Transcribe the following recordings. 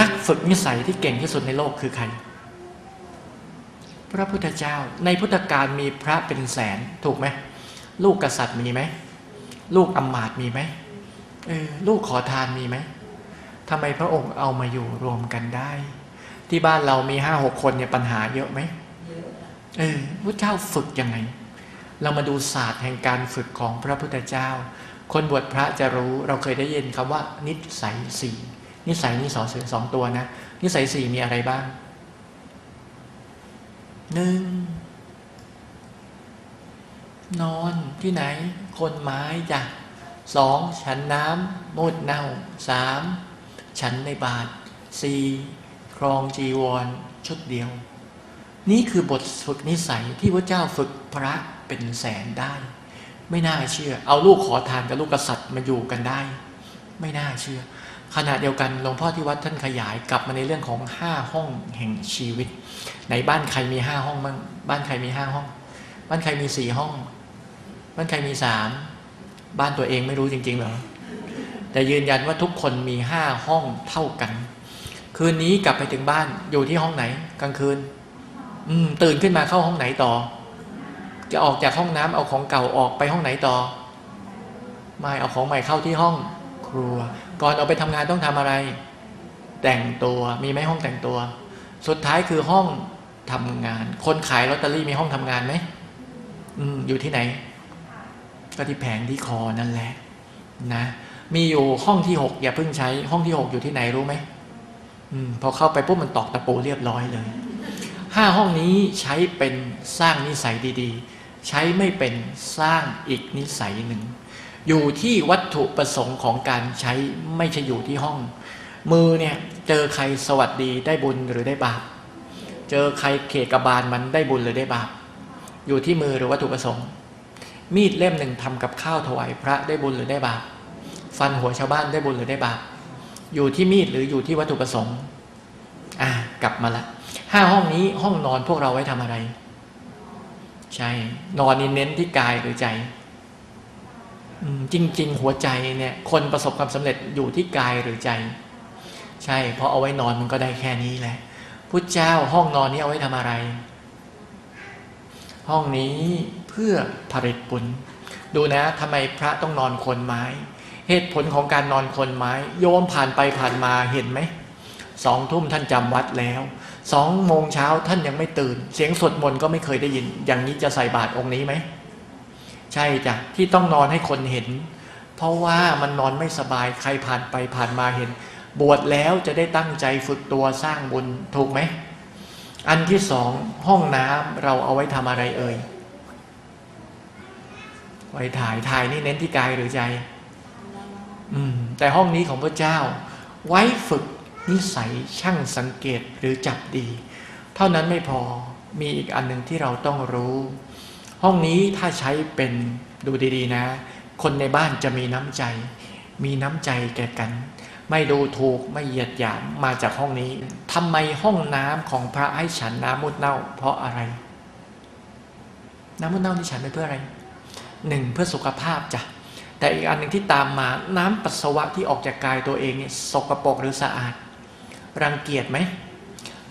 นักฝึกนิสัยที่เก่งที่สุดในโลกคือใคร พระพุทธเจ้าในพุทธกาลมีพระเป็นแสนถูกไหมลูกกษัตริย์มีไหมลูกอำมาตย์มีไหมเออลูกขอทานมีไหมทำไมพระองค์เอามาอยู่รวมกันได้ ที่บ้านเรามีห้าหกคนเนี่ยปัญหาเยอะไหมเออพระเจ้าฝึกยังไง เรามาดูศาสตร์แห่งการฝึกของพระพุทธเจ้า คนบวชพระจะรู้เราเคยได้ยินคำว่านิสัยสี่ นิสัยนี่สองสองตัวนะ นิสัยสี่มีอะไรบ้างหนึ่งนอนที่ไหน คนไม้จ้ะสองฉันน้ำมดเน่าสามฉันในบาทสี่ครองจีวร ชุดเดียว นี่คือบทฝึกนิสัยที่พระเจ้าฝึกพระเป็นแสนได้ ไม่น่าเชื่อ เอาลูกขอทานกับลูกกษัตริย์มาอยู่กันได้ ไม่น่าเชื่อ ขณะเดียวกันหลวงพ่อที่วัดท่านขยายกลับมาในเรื่องของห้าห้องแห่งชีวิต ในบ้านใครมีห้าห้องบ้างบ้านใครมีห้าห้อง บ้านใครมีสี่ห้อง บ้านใครมีสามบ้านตัวเองไม่รู้จริงๆหรอแต่ยืนยันว่าทุกคนมีห้าห้องเท่ากัน คืนนี้กลับไปถึงบ้านอยู่ที่ห้องไหน กลางคืน อืม ตื่นขึ้นมาเข้าห้องไหนต่อ จะออกจากห้องน้ำเอาของเก่าออกไปห้องไหนต่อ ไม่เอาของใหม่เข้าที่ห้อง ครัว ก่อนเอาไปทำงานต้องทำอะไร แต่งตัวมีไหมห้องแต่งตัว สุดท้ายคือห้องทำงาน คนขายลอตเตอรี่มีห้องทำงานไหมอืมอยู่ที่ไหน ก็ที่แผงที่คอนั่นแหละ นะ มีอยู่ห้องที่หกอย่าเพิ่งใช้ห้องที่หกอยู่ที่ไหนรู้ไหมอืมพอเข้าไปปุ๊บมันตอกตะปูเรียบร้อยเลยห้าห้องนี้ใช้เป็นสร้างนิสัยดี ๆ ใช้ไม่เป็นสร้างอีกนิสัยหนึ่ง อยู่ที่วัตถุประสงค์ของการใช้ไม่ใช่อยู่ที่ห้อง มือเนี่ยเจอใครสวัสดีได้บุญหรือได้บาปเจอใครเขกบาลมันได้บุญหรือได้บาปอยู่ที่มือหรือวัตถุประสงค์ มีดเล่มหนึ่งทำกับข้าวถวายพระได้บุญหรือได้บาปฟันหัวชาวบ้านได้บุญหรือได้บาปอยู่ที่มีดหรืออยู่ที่วัตถุประสงค์อ่ากลับมาละห้าห้องนี้ห้องนอนพวกเราไว้ทำอะไร ใช่ นอนนี่เน้นที่กายหรือใจ จริง ๆ หัวใจเนี่ย คนประสบความสำเร็จอยู่ที่กายหรือใจ ใช่ เพราะเอาไว้นอนมันก็ได้แค่นี้แหละพุทธเจ้าห้องนอนนี้เอาไว้ทำอะไร ห้องนี้เพื่อผลิตบุญดูนะทำไมพระต้องนอนคนไม้ เหตุผลของการนอนคนไม้ โยมผ่านไปผ่านมาเห็นไหมสองทุ่มท่านจำวัดแล้วสองโมงเช้าท่านยังไม่ตื่น เสียงสวดมนต์ก็ไม่เคยได้ยิน อย่างนี้จะใส่บาตรองค์นี้ไหม ใช่จ้ะที่ต้องนอนให้คนเห็น เพราะว่ามันนอนไม่สบายใครผ่านไปผ่านมาเห็น บวชแล้วจะได้ตั้งใจฝึกตัวสร้างบุญถูกไหม อันที่สองห้องน้ำเราเอาไว้ทำอะไรเอ่ยไว้ถ่ายถ่ายนี่เน้นที่กายหรือใจ อืม แต่ห้องนี้ของพระเจ้า ไว้ฝึกนิสัยช่างสังเกตหรือจับดี เท่านั้นไม่พอมีอีกอันหนึ่งที่เราต้องรู้ ห้องนี้ถ้าใช้เป็นดูดีๆนะ คนในบ้านจะมีน้ำใจ มีน้ำใจแก่กัน ไม่ดูถูกไม่เหยียดหยามมาจากห้องนี้ทำไมห้องน้ำของพระให้ฉันน้ำมุดเน่า เพราะอะไร น้ำมุดเน่านี่ฉันไปเพื่ออะไรหนึ่งเพื่อสุขภาพจ้ะแต่อีกอันหนึ่งที่ตามมาน้ำปัสสาวะที่ออกจากกายตัวเองเนี่ยสกรปรกหรือสะอาด รังเกียจไหม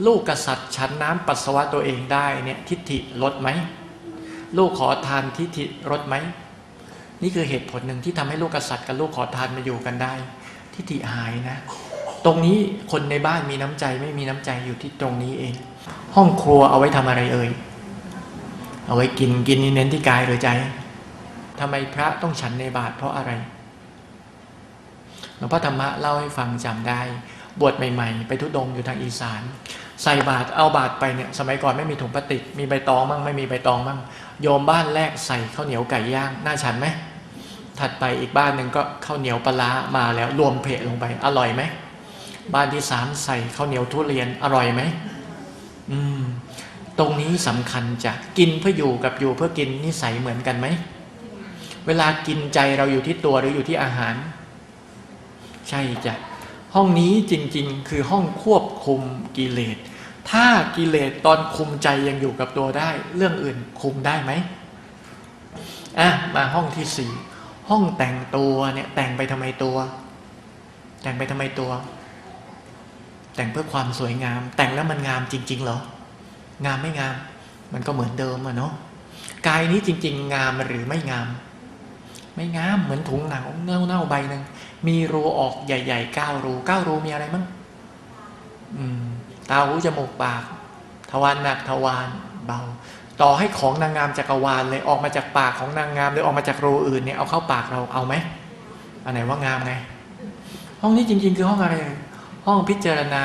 ลูกกษัตริย์ฉันน้ำปัสสาวะตัวเองได้เนี่ยทิฏฐิลดไหม ลูกขอทานทิฏฐิลดไหม นี่คือเหตุผลหนึ่งที่ทำให้ลูกกษัตริย์กับลูกขอทานมาอยู่กันได้ ทิฏฐิหายนะ ตรงนี้คนในบ้านมีน้ำใจไม่มีน้ำใจอยู่ที่ตรงนี้เอง ห้องครัวเอาไว้ทำอะไรเอ่ยเอาไว้กินกินนี่เน้นที่กายหรือใจทำไมพระต้องฉันในบาตรเพราะอะไรหลวงพ่อธรรมะเล่าให้ฟังจำได้ บวชใหม่ๆ ไปทุดงอยู่ทางอีสาน ใส่บาตรเอาบาตรไปเนี่ยสมัยก่อนไม่มีถุงพลาสติก มีใบตองมั่งไม่มีใบตองมั่ง โยมบ้านแรกใส่ข้าวเหนียวไก่ย่างน่าฉันไหมถัดไปอีกบ้านหนึ่งก็ข้าวเหนียวปลามาแล้วรวมเพะลงไป อร่อยไหมบ้านที่สามใส่ข้าวเหนียวทุเรียนอร่อยไหมอืม ตรงนี้สำคัญจะกินเพื่ออยู่กับอยู่เพื่อกินนิสัยเหมือนกันไหมเวลากินใจเราอยู่ที่ตัวหรืออยู่ที่อาหาร ใช่จ้ะห้องนี้จริง ๆ คือห้องควบคุมกิเลส ถ้ากิเลสตอนคุมใจยังอยู่กับตัวได้ เรื่องอื่นคุมได้ไหมอะมาห้องที่สี่ห้องแต่งตัวเนี่ยแต่งไปทำไมตัว แต่งไปทำไมตัว แต่งเพื่อความสวยงาม แต่งแล้วมันงามจริง ๆ เหรอ งามไม่งาม มันก็เหมือนเดิมอะเนาะกายนี้จริง ๆ งามหรือไม่งาม ไม่งามเหมือนถุงหนังเน่าเน่าๆใบหนึ่งมีรูออกใหญ่ๆเก้ารูเก้ารูมีอะไรมั้งอืม ตาหูจมูกปากทวารหนักทวารเบา ต่อให้ของนางงามจักรวาลเลยออกมาจากปากของนางงามหรือออกมาจากรูอื่นเนี่ยเอาเข้าปากเราเอาไหมอันไหนว่างามไง ห้องนี้จริง ๆ คือห้องอะไร ห้องพิจารณา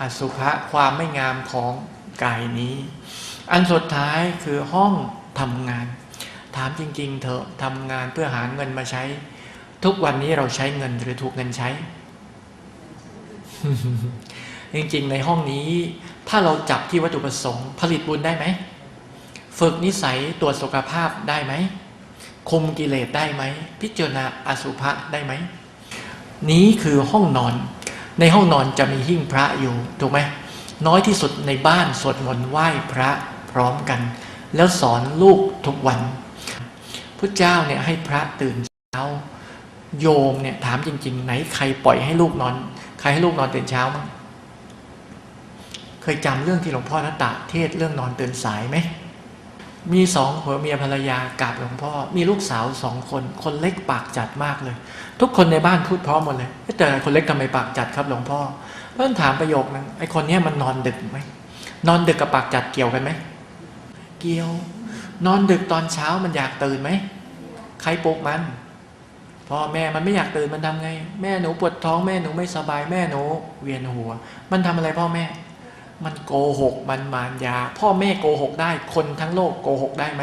อสุภะความไม่งามของกายนี้ อันสุดท้ายคือห้องทำงาน ถามจริง ๆ เถอะทำงานเพื่อหาเงินมาใช้ ทุกวันนี้เราใช้เงินหรือถูกเงินใช้ จริงๆ ในห้องนี้ ถ้าเราจับที่วัตถุประสงค์ ผลิตบุญได้ไหม ฝึกนิสัยตรวจสุขภาพได้ไหม คุมกิเลสได้ไหม พิจารณาอสุภะได้ไหม นี้คือห้องนอน ในห้องนอนจะมีหิ้งพระอยู่ ถูกไหม น้อยที่สุดในบ้านสวดมนต์ไหว้พระพร้อมกัน แล้วสอนลูกทุกวันพระเจ้าเนี่ยให้พระตื่นเช้า โยมเนี่ยถามจริง ๆ ไหนใครปล่อยให้ลูกนอน ใครให้ลูกนอนตื่นเช้ามั้ง ยจำเรื่องที่หลวงพ่อนัตตะเทศเรื่องนอนตื่นสายไหมมีสองผัวเมียภรรยากับหลวงพ่อ มีลูกสาวสองคน คนเล็กปากจัดมากเลย ทุกคนในบ้านพูดพร้อมหมดเลยแต่คนเล็กทำไมปากจัดครับหลวงพ่อเพิ่นถามประโยคนึงไอ้คนเนี้ยมันนอนดึกไหมนอนดึกกับปากจัดเกี่ยวกันไหมเกี่ยว นอนดึกตอนเช้ามันอยากตื่นไหมใครปลุกมันพ่อแม่มันไม่อยากตื่นมันทำไง แม่หนูปวดท้องแม่หนูไม่สบายแม่หนูเวียนหัว มันทำอะไรพ่อแม่ มันโกหกมันมารยา พ่อแม่โกหกได้ คนทั้งโลกโกหกได้ไหม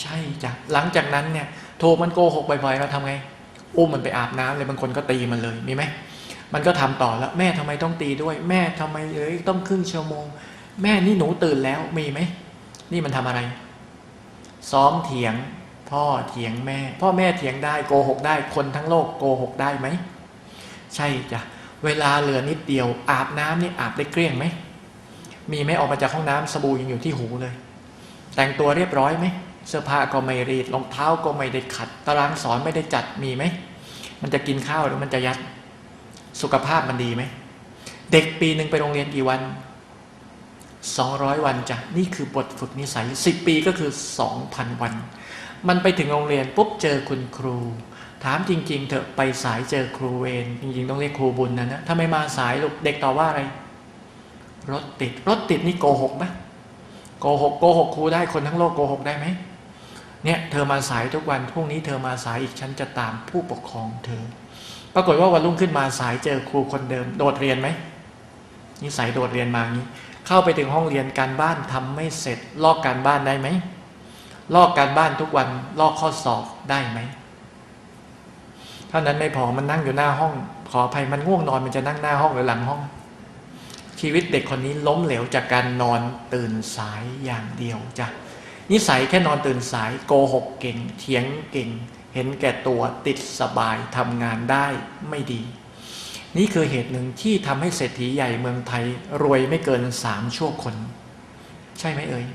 ใช่จ้ะหลังจากนั้นเนี่ยโทรมันโกหกบ่อยๆเราทำไง อุ้มมันไปอาบน้ำเลยบางคนก็ตีมันเลยมีไหมมันก็ทำต่อแล้วแม่ทำไมต้องตีด้วย แม่ทำไมเลยต้องครึ่งชั่วโมง แม่นี่หนูตื่นแล้วมีไหมนี่มันทำอะไร ซ้อมเถียง พ่อเถียงแม่ พ่อแม่เถียงได้โกหกได้ คนทั้งโลกโกหกได้ไหมใช่จ้ะ เวลาเหลือนิดเดียว อาบน้ำนี่อาบได้เกลี้ยงไหม มีไหมออกมาจากห้องน้ำสบู่ยังอยู่ที่หูเลย แต่งตัวเรียบร้อยไหม เสื้อผ้าก็ไม่รีด รองเท้าก็ไม่ได้ขัด ตารางสอนไม่ได้จัด มีไหม มันจะกินข้าวหรือมันจะยัด สุขภาพมันดีไหม เด็กปีหนึ่งไปโรงเรียนกี่วันสองร้อยวันจ้ะ นี่คือบทฝึกนิสัยสิบปีก็คือสองพันวัน มันไปถึงโรงเรียนปุ๊บเจอคุณครู ถามจริง ๆ เถอะไปสายเจอครูเวรจริง ๆ ต้องเรียกครูบุญนะนะถ้าไม่มาสายลูกเด็กตอบว่าอะไร รถติด รถติดนี่โกหกไหมโกหกโกหกครูได้คนทั้งโลกโกหกได้ไหมเนี่ยเธอมาสายทุกวันพรุ่งนี้เธอมาสายอีกฉันจะตามผู้ปกครองเธอ ปรากฏว่าวันรุ่งขึ้นมาสายเจอครูคนเดิม โดดเรียนไหมนิสัยโดดเรียนมางี้ เข้าไปถึงห้องเรียนการบ้านทำไม่เสร็จ ลอกการบ้านได้ไหมลอกการบ้านทุกวันลอกข้อสอบได้ไหม เท่านั้นไม่พอมันนั่งอยู่หน้าห้อง ขออภัยมันง่วงนอนมันจะนั่งหน้าห้องหรือหลังห้อง ชีวิตเด็กคนนี้ล้มเหลวจากการนอนตื่นสายอย่างเดียวจ้ะนิสัยแค่นอนตื่นสายโกหกเก่ง เถียงเก่ง เห็นแก่ตัวติดสบายทำงานได้ไม่ดี นี่คือเหตุหนึ่งที่ทำให้เศรษฐีใหญ่เมืองไทยรวยไม่เกินสามชั่วคน ใช่ไหมเอ่ย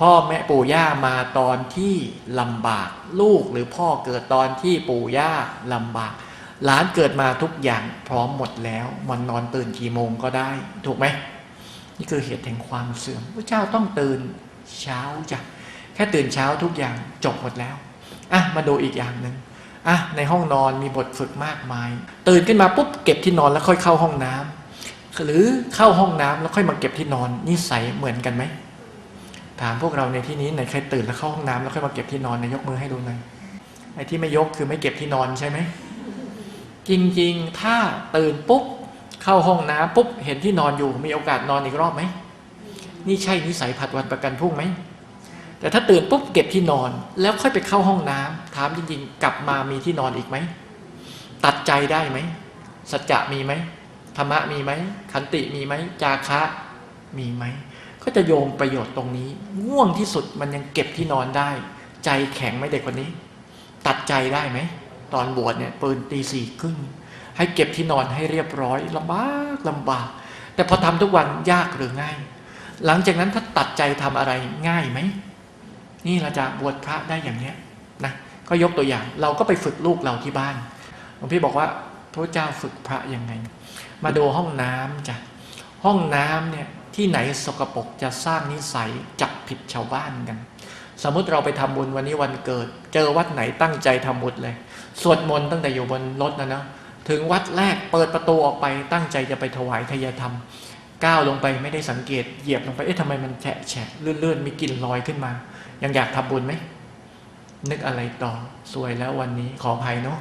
พ่อแม่ปู่ย่ามาตอนที่ลำบาก ลูกหรือพ่อเกิดตอนที่ปู่ย่าลำบาก หลานเกิดมาทุกอย่างพร้อมหมดแล้วมันนอนตื่นกี่โมงก็ได้ ถูกไหมนี่คือเหตุแห่งความเสื่อมพระเจ้าต้องตื่นเช้าจ้ะแค่ตื่นเช้าทุกอย่างจบหมดแล้วอะมาดูอีกอย่างหนึ่งอะในห้องนอนมีบทฝึกมากมาย ตื่นขึ้นมาปุ๊บเก็บที่นอนแล้วค่อยเข้าห้องน้ำหรือเข้าห้องน้ำแล้วค่อยมาเก็บที่นอนนิสัยเหมือนกันไหม ถามพวกเราในที่นี้ไหนใครตื่นแล้วเข้าห้องน้ำแล้วค่อยมาเก็บที่นอนนายยกมือให้ดูหน่อยไอ้ที่ไม่ยกคือไม่เก็บที่นอนใช่ไหมจริงๆ ถ้าตื่นปุ๊บเข้าห้องน้ำปุ๊บเห็นที่นอนอยู่มีโอกาสนอนอีกรอบไหมนี่ใช่นิสัยผัดวันประกันพรุ่งไหมแต่ถ้าตื่นปุ๊บเก็บที่นอนแล้วค่อยไปเข้าห้องน้ำถามจริงๆ กลับมามีที่นอนอีกไหมตัดใจได้ไหมสัจจะมีไหมธรรมะมีไหมขันติมีไหมจาคะมีไหม ก็จะโยงประโยชน์ตรงนี้ ง่วงที่สุดมันยังเก็บที่นอนได้ ใจแข็งไหมเด็กคนนี้ ตัดใจได้ไหม ตอนบวชเนี่ยปืนตีสี่ครึ่งให้เก็บที่นอนให้เรียบร้อยลำบากลำบาก แต่พอทำทุกวันยากหรือง่าย หลังจากนั้นถ้าตัดใจทำอะไรง่ายไหม นี่เราจะบวชพระได้อย่างเนี้ยนะก็ยกตัวอย่าง เราก็ไปฝึกลูกเราที่บ้านหลวงพี่บอกว่าพระเจ้าฝึกพระยังไง มาดูห้องน้ำจ้ะห้องน้ำเนี่ย ที่ไหนสกปรกจะสร้างนิสัยจับผิดชาวบ้านกัน สมมุติเราไปทำบุญวันนี้วันเกิด เจอวัดไหนตั้งใจทำบุญเลย สวดมนต์ตั้งแต่อยู่บนรถนะเนาะถึงวัดแรกเปิดประตูออกไปตั้งใจจะไปถวายทายธรรม ก้าวลงไปไม่ได้สังเกตเหยียบลงไปเอ๊ะทำไมมันแฉะแฉะเลื่อนๆมีกลิ่นลอยขึ้นมา ยังอยากทำบุญไหมนึกอะไรต่อสวยแล้ววันนี้ขออภัยเนาะ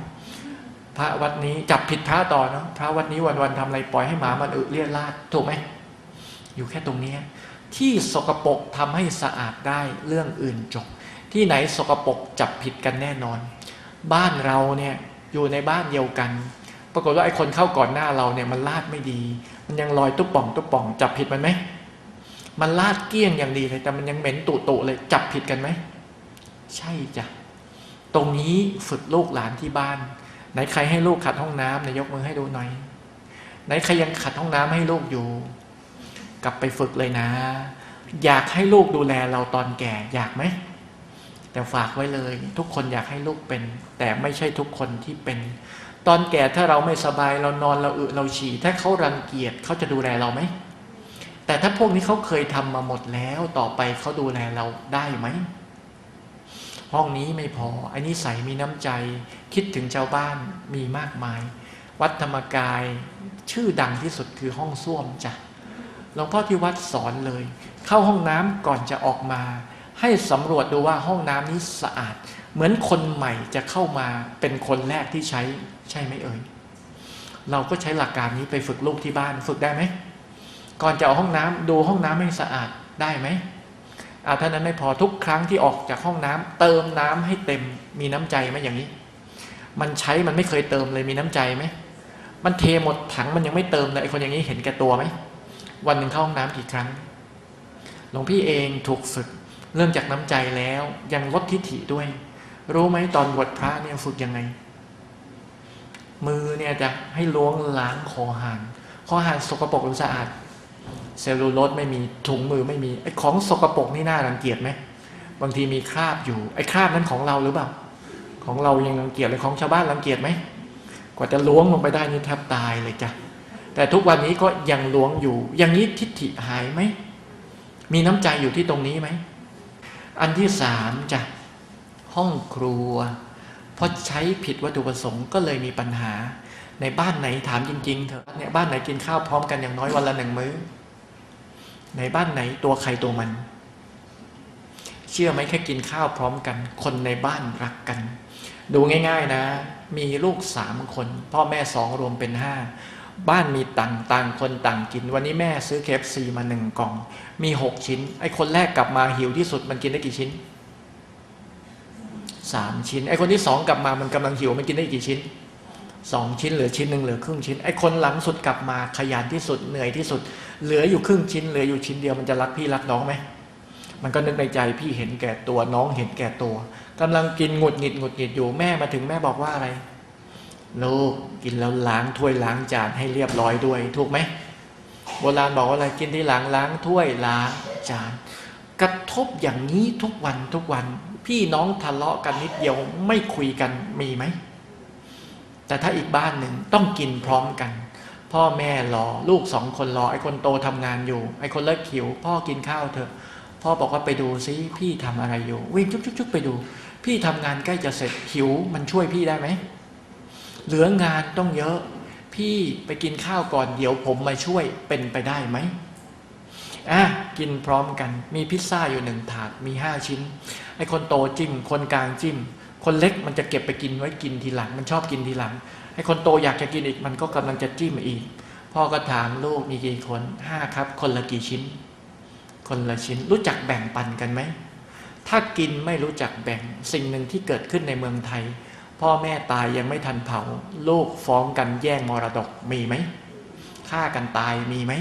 พระวัดนี้จับผิดพระต่อเนาะพระวัดนี้วันๆทำอะไรปล่อยให้หมามันอึเลียราดถูกไหม อยู่แค่ตรงนี้ที่สกปรกทำให้สะอาดได้เรื่องอื่นจบ ที่ไหนสกปรกจับผิดกันแน่นอน บ้านเราเนี่ยอยู่ในบ้านเดียวกัน ปรากฏว่าไอ้คนเข้าก่อนหน้าเราเนี่ยมันลาดไม่ดี มันยังลอยตุ๊บป่องตุ๊บป่องจับผิดมันไหมมันลาดเกี้ยงอย่างดีเลยแต่มันยังเหม็นตุตุเลยจับผิดกันไหมใช่จ้ะตรงนี้ฝึกลูกหลานที่บ้าน ไหนใครให้ลูกขัดห้องน้ำไหนยกมือให้ดูหน่อย ไหนใครยังขัดห้องน้ำให้ลูกอยู่ กลับไปฝึกเลยนะ อยากให้ลูกดูแลเราตอนแก่อยากไหม แต่ฝากไว้เลย ทุกคนอยากให้ลูกเป็น แต่ไม่ใช่ทุกคนที่เป็น ตอนแก่ถ้าเราไม่สบายเรานอนเราอึเราฉี่ ถ้าเขารังเกียจเขาจะดูแลเราไหม แต่ถ้าพวกนี้เขาเคยทำมาหมดแล้วต่อไปเขาดูแลเราได้ไหมห้องนี้ไม่พอ อันนี้ใส่มีน้ำใจ คิดถึงชาวบ้านมีมากมาย วัดธรรมกาย ชื่อดังที่สุดคือห้องส้วมจ้ะ หลวงพ่อที่วัดสอนเลย เข้าห้องน้ำก่อนจะออกมา ให้สำรวจดูว่าห้องน้ำนี้สะอาด เหมือนคนใหม่จะเข้ามาเป็นคนแรกที่ใช้ใช่ไหมเอ่ยเราก็ใช้หลักการนี้ไปฝึกลูกที่บ้านฝึกได้ไหมก่อนจะเอาห้องน้ำดูห้องน้ำให้สะอาดได้ไหมอาท่านั้นไม่พอทุกครั้งที่ออกจากห้องน้ำเติมน้ำให้เต็มมีน้ำใจไหมอย่างนี้ มันใช้มันไม่เคยเติมเลยมีน้ำใจไหมมันเทหมดถังมันยังไม่เติมเลยไอคนอย่างนี้เห็นแก่ตัวไหม วันหนึ่งเข้าห้องน้ำกี่ครั้ง หลวงพี่เองถูกฝึก เริ่มจากน้ำใจแล้วยังลดทิฐิด้วย รู้ไหมตอนบวชพระเนี่ยฝึกยังไง มือเนี่ยจะให้ล้วงล้างคอหานคอหานสกปรกหรือสะอาด เซลลูโลสไม่มีถุงมือไม่มีไอ้ของสกปรกนี่น่ารังเกียจไหมบางทีมีคราบอยู่ไอ้คราบนั้นของเราหรือเปล่าของเรายังรังเกียจเลยของชาวบ้านรังเกียจไหมกว่าจะล้วงลงไปได้นี่แทบตายเลยจ้ะ แต่ทุกวันนี้ก็ยังหลวงอยู่ อย่างนี้ทิฏฐิหายไหม มีน้ำใจอยู่ที่ตรงนี้ไหม อันที่สามจ้ะห้องครัวเพอใช้ผิดวัตถุประสงค์ก็เลยมีปัญหา ในบ้านไหนถามจริง ๆ เถอะเนี่ยบ้านไหนกินข้าวพร้อมกันอย่างน้อยวันละหนึ่งมื้อ ในบ้านไหนตัวใครตัวมัน เชื่อไหมแค่กินข้าวพร้อมกัน คนในบ้านรักกัน ดูง่าย ๆนะ มีลูกสามคน พ่อแม่สองรวมเป็นห้า บ้านมีต่างต่างคนต่างกิน วันนี้แม่ซื้อเคฟซีมาหนึ่งกล่อง มีหกชิ้น ไอ้คนแรกกลับมาหิวที่สุดมันกินได้กี่ชิ้นสามชิ้น ไอ้คนที่สองกลับมามันกำลังหิวมันกินได้กี่ชิ้นสองชิ้นเหลือชิ้นหนึ่งเหลือครึ่งชิ้นไอ้คนหลังสุดกลับมาขยันที่สุดเหนื่อยที่สุด เหลืออยู่ครึ่งชิ้นเหลืออยู่ชิ้นเดียวมันจะรักพี่รักน้องไหมมันก็นึกในใจพี่เห็นแก่ตัวน้องเห็นแก่ตัวกำลังกินหงุดหงิดหงุดหงิดอยู่แม่มาถึงแม่บอกว่าอะไร ลูกกินแล้วล้างถ้วยล้างจานให้เรียบร้อยด้วย ถูกไหมโบราณบอกว่าอะไรกินที่หลังล้างถ้วยล้างจาน กระทบอย่างนี้ทุกวันทุกวัน พี่น้องทะเลาะกันนิดเดียวไม่คุยกันมีไหม แต่ถ้าอีกบ้านหนึ่งต้องกินพร้อมกัน พ่อแม่รอลูกสองคนรอไอ้คนโตทำงานอยู่ ไอ้คนเลิกขิว พ่อกินข้าวเถอะ พ่อบอกว่าไปดูซิพี่ทำอะไรอยู่วิ่งชุกชุกไปดู พี่ทำงานใกล้จะเสร็จหิวมันช่วยพี่ได้ไหม เหลืองานต้องเยอะ พี่ไปกินข้าวก่อนเดี๋ยวผมมาช่วยเป็นไปได้ไหมอะกินพร้อมกัน มีพิซซ่าอยู่หนึ่งถาดมีห้าชิ้นไอ้คนโตจิ้ม คนกลางจิ้ม คนเล็กมันจะเก็บไปกินไว้กินทีหลัง มันชอบกินทีหลังไอ้คนโตอยากจะกินอีกมันก็กำลังจะจิ้มอีก พ่อก็ถามลูกมีกี่คนห้าครับ คนละกี่ชิ้น คนละชิ้นรู้จักแบ่งปันกันไหมถ้ากินไม่รู้จักแบ่งสิ่งหนึ่งที่เกิดขึ้นในเมืองไทย พ่อแม่ตายยังไม่ทันเผา ลูกฟ้องกันแย่งมรดกมีไหมฆ่ากันตายมีไหม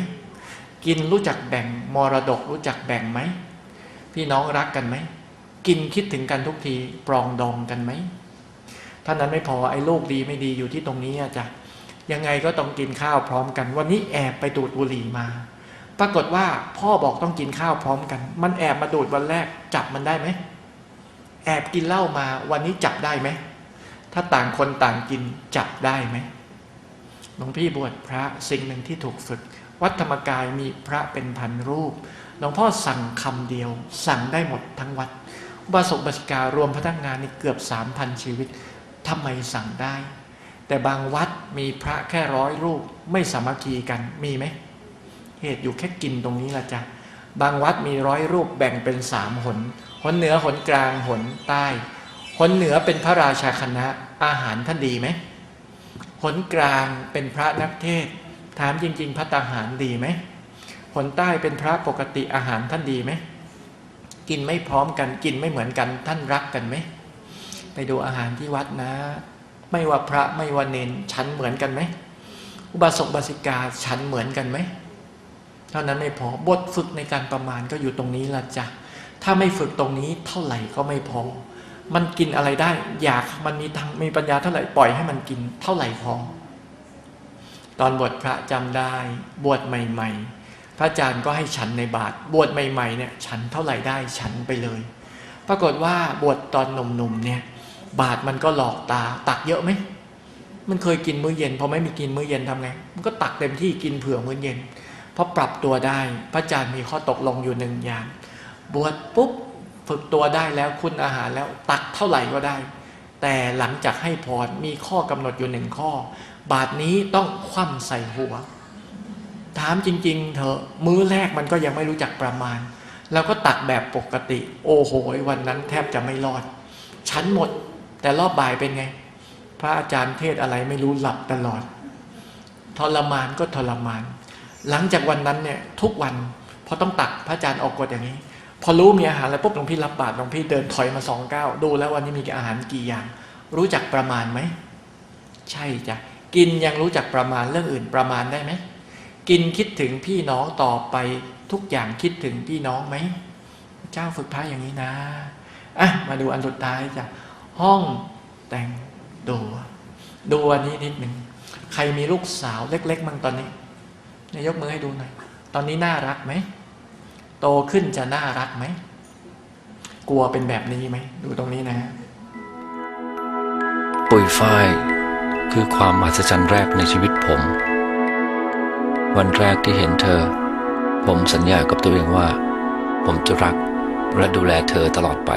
กินรู้จักแบ่งมรดกรู้จักแบ่งไหม พี่น้องรักกันไหม กินคิดถึงกันทุกทีปรองดองกันไหมท่านั้นไม่พอไอ้โลกดีไม่ดีอยู่ที่ตรงนี้อจ้ะยังไงก็ต้องกินข้าวพร้อมกัน วันนี้แอบไปดูดบุหรี่มา ปรากฏว่าพ่อบอกต้องกินข้าวพร้อมกัน มันแอบมาดูดวันแรกจับมันได้ไหม แอบกินเหล้ามาวันนี้จับได้ไหม ถ้าต่างคนต่างกินจับได้ไหมหลวงพี่บวชพระสิ่งหนึ่งที่ถูกฝึกวัดธรรมกายมีพระเป็นพันรูปหลวงพ่อสั่งคำเดียว สั่งได้หมดทั้งวัดบาสกบาสิการวมพนักงานนี่เกือบสามพันชีวิตทำไมสั่งได้ แต่บางวัดมีพระแค่ร้อยรูปไม่สามัคคีกันมีไหมเหตุอยู่แค่กินตรงนี้ละจ้ะบางวัดมีร้อยรูปแบ่งเป็นสามหน หนเหนือหนกลางหนใต้ หนเหนือเป็นพระราชาคณะอาหารท่านดีไหมหนกลางเป็นพระนักเทศ ถามจริง ๆ พระตาหารดีไหมหนใต้เป็นพระปกติอาหารท่านดีไหมกินไม่พร้อมกันกินไม่เหมือนกันท่านรักกันไหมไปดูอาหารที่วัดนะ ไม่ว่าพระไม่ว่าเนนฉันเหมือนกันไหมอุบาสกบาสิกาฉันเหมือนกันไหมเท่านั้นไม่พอบทฝึกในการประมาณก็อยู่ตรงนี้ละจ้ะถ้าไม่ฝึกตรงนี้เท่าไหร่ก็ไม่พอ มันกินอะไรได้ อยากมันมีทางมีปัญญาเท่าไหร่ปล่อยให้มันกินเท่าไหร่พอ ตอนบวชพระจำได้บวชใหม่ ๆ พระอาจารย์ก็ให้ฉันในบาทบวชใหม่ๆเนี่ยฉันเท่าไหร่ได้ฉันไปเลย ปรากฏว่าบวชตอนหนุ่มๆเนี่ย บาทมันก็หลอกตาตักเยอะไหมมันเคยกินมื้อเย็นพอไม่มีกินมื้อเย็นทำไง มันก็ตักเต็มที่กินเผื่อมื้อเย็นพอปรับตัวได้ พระอาจารย์มีข้อตกลงอยู่หนึ่งอย่าง บวชปุ๊บ ฝึกตัวได้แล้วคุณอาหารแล้วตักเท่าไหร่ก็ได้ แต่หลังจากให้พรมีข้อกำหนดอยู่หนึ่งข้อ บาทนี้ต้องคว่ำใส่หัว ถามจริง ๆ เถอะมื้อแรกมันก็ยังไม่รู้จักประมาณ แล้วก็ตักแบบปกติ โอ้โหวันนั้นแทบจะไม่รอด ชั้นหมด แต่รอบบ่ายเป็นไง พระอาจารย์เทศอะไรไม่รู้หลับตลอด ทรมานก็ทรมาน หลังจากวันนั้นเนี่ยทุกวันพอต้องตักพระอาจารย์ออกกฎอย่างนี้ พอรู้มีอาหารแล้วปุ๊บหลวงพี่รับบาตรหลวงพี่เดินถอยมาสองก้าวดูแล้ววันนี้มีอาหารกี่อย่าง รู้จักประมาณไหมใช่จ้ะกินยังรู้จักประมาณเรื่องอื่นประมาณได้ไหมกินคิดถึงพี่น้องต่อไปทุกอย่างคิดถึงพี่น้องไหมเจ้าฝึกพระอย่างนี้นะอะมาดูอันสุดท้ายจ้ะห้องแต่งตัวดูอันนี้นิดหนึ่งใครมีลูกสาวเล็กๆมั่งตอนนี้นี่ยยกมือให้ดูหน่อยตอนนี้น่ารักไหม โตขึ้นจะน่ารักไหม กลัวเป็นแบบนี้ไหม ดูตรงนี้นะปุยฝ้ายคือความมหัศจรรย์แรกในชีวิตผม วันแรกที่เห็นเธอ ผมสัญญากับตัวเองว่า ผมจะรักและดูแลเธอตลอดไป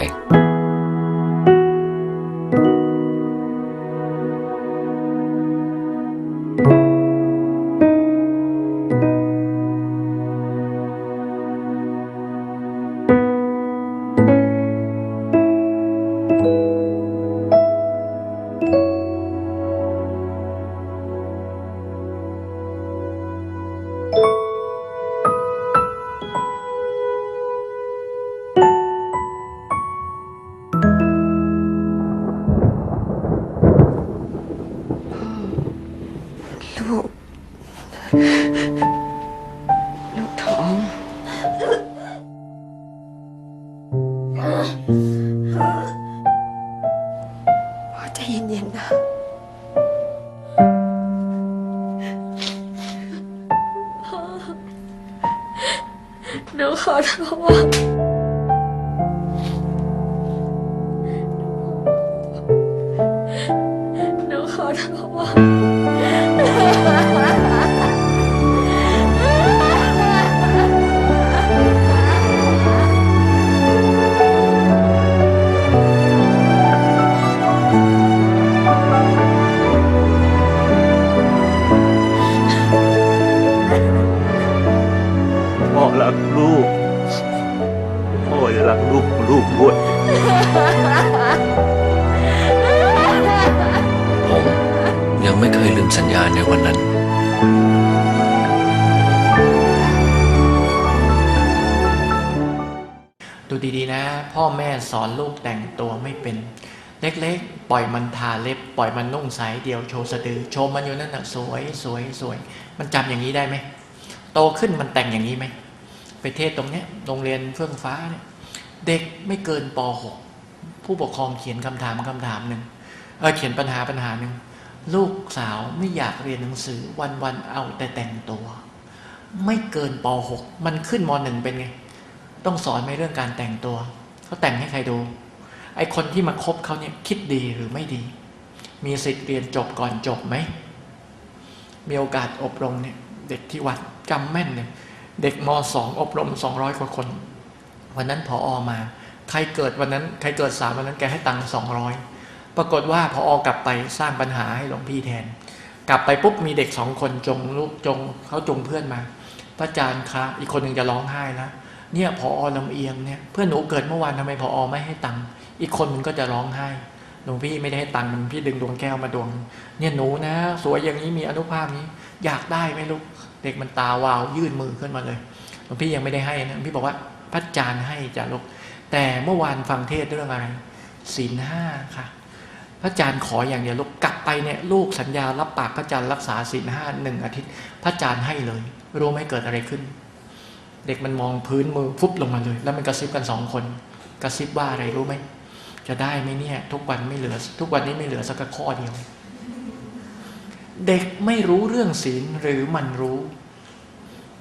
ลู พ่อแม่สอนลูกแต่งตัวไม่เป็น เล็กๆ ปล่อยมันทาเล็บ ปล่อยมันนุ่งสายเดียวโชว์สะดือ โชว์มันอยู่นั่นน่ะสวยสวยสวย มันจำอย่างนี้ได้ไหมโตขึ้นมันแต่งอย่างนี้ไหมไปเทศตรงเนี้ยโรงเรียนเฟื่องฟ้าเนี่ยเด็กไม่เกินป .6 ผู้ปกครองเขียนคำถามคำถามหนึ่งเออเขียนปัญหาปัญหาหนึ่งลูกสาวไม่อยากเรียนหนังสือวันๆเอาแต่แต่งตัว ไม่เกินป .6 มันขึ้นม .1 เป็นไง ต้องสอนไหมเรื่องการแต่งตัว เขาแต่งให้ใครดู ไอคนที่มาคบเขาเนี่ยคิดดีหรือไม่ดี มีสิทธิ์เรียนจบก่อนจบไหม มีโอกาสอบรมเนี่ยเด็กที่วัดจำแม่นเนี่ยเด็กมสองอบรมสองร้อยกว่าคน วันนั้นพออมา ใครเกิดวันนั้น ใครเกิดสามวันนั้นแกให้ตังค์สองร้อยปรากฏว่าพออกลับไปสร้างปัญหาให้หลวงพี่แทน กลับไปปุ๊บมีเด็กสองคนจงลูกจงเขาจงเพื่อนมา พระอาจารย์ครับอีกคนหนึ่งจะร้องไห้แล้ว เนี่ยพออลำเอียงเนี่ยเพื่อนหนูเกิดเมื่อวานทำไมพออไม่ให้ตังค์อีกคนมันก็จะร้องไห้หลวงพี่ไม่ได้ให้ตังค์มันพี่ดึงดวงแก้วมาดวง เนี่ยหนูนะ สวยอย่างนี้มีอนุภาพนี้ อยากได้ไหมลูกเด็กมันตาวาวยื่นมือขึ้นมาเลยหลวงพี่ยังไม่ได้ให้นะหลวงพี่บอกว่าพระอาจารย์ให้จ้ะลูกแต่เมื่อวานฟังเทศเรื่องอะไรศีลห้าค่ะ พระอาจารย์ขออย่างเดียวลูกกลับไปเนี่ยลูกสัญญารับปากพระอาจารย์รักษาศีลห้าหนึ่งอาทิตย์ พระอาจารย์ให้เลย รู้ไหมเกิดอะไรขึ้น เด็กมันมองพื้นมือฟุบลงมาเลย แล้วมันกระซิบกันสองคน กระซิบว่าอะไรรู้ไหมจะได้ไหมเนี่ย ทุกวันไม่เหลือ ทุกวันนี้ไม่เหลือสักข้อเดียว เด็กไม่รู้เรื่องศีลหรือมันรู้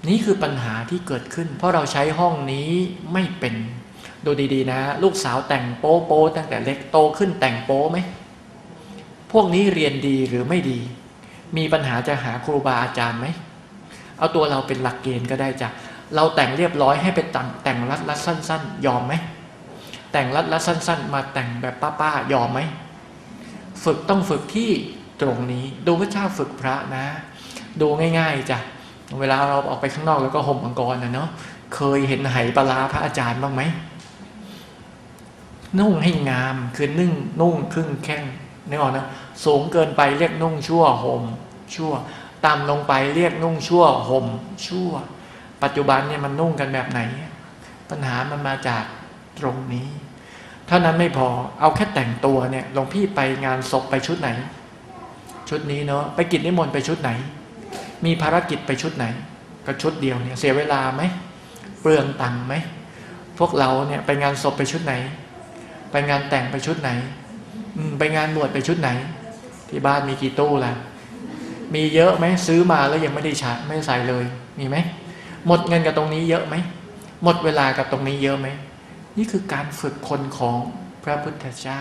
นี่คือปัญหาที่เกิดขึ้น เพราะเราใช้ห้องนี้ไม่เป็น ดูดีๆนะ ลูกสาวแต่งโป๊โป๊ตั้งแต่เล็กโตขึ้นแต่งโป๊ไหมพวกนี้เรียนดีหรือไม่ดี มีปัญหาจะหาครูบาอาจารย์ไหมเอาตัวเราเป็นหลักเกณฑ์ก็ได้จ้ะ เราแต่งเรียบร้อยให้ไปแต่งแต่งรัดรัดสั้น ๆ ยอมไหมแต่งรัดรัดสั้น ๆ มาแต่งแบบป้าๆยอมไหมฝึกต้องฝึกที่ตรงนี้ดูพระเจ้าฝึกพระนะ ดูง่าย ๆจ้ะเวลาเราออกไปข้างนอกแล้วก็ห่มมังกรนะเนาะเคยเห็นไหปลาพระอาจารย์บ้างไหมนุ่งให้งามคือนึ่งนุ่งครึ่งแข้งนึกออกนะสูงเกินไปเรียกนุ่งชั่วห่มชั่วต่ำลงไปเรียกนุ่งชั่วห่มชั่ว ปัจจุบันเนี่ยมันนุ่งกันแบบไหน ปัญหามันมาจากตรงนี้เท่านั้นไม่พอเอาแค่แต่งตัวเนี่ยหลวงพี่ไปงานศพไปชุดไหน ชุดนี้เนาะไปกิจนิมนต์ไปชุดไหน มีภารกิจไปชุดไหน ก็ชุดเดียวเนี่ยเสียเวลาไหมเปลืองตังค์ไหมพวกเราเนี่ยไปงานศพไปชุดไหน ไปงานแต่งไปชุดไหนไปงานบวชไปชุดไหน ที่บ้านมีกี่ตู้ล่ะมีเยอะไหมซื้อมาแล้วยังไม่ได้ใช้ไม่ใส่เลยมีไหม หมดเงินกับตรงนี้เยอะไหม หมดเวลากับตรงนี้เยอะไหม นี่คือการฝึกคนของพระพุทธเจ้า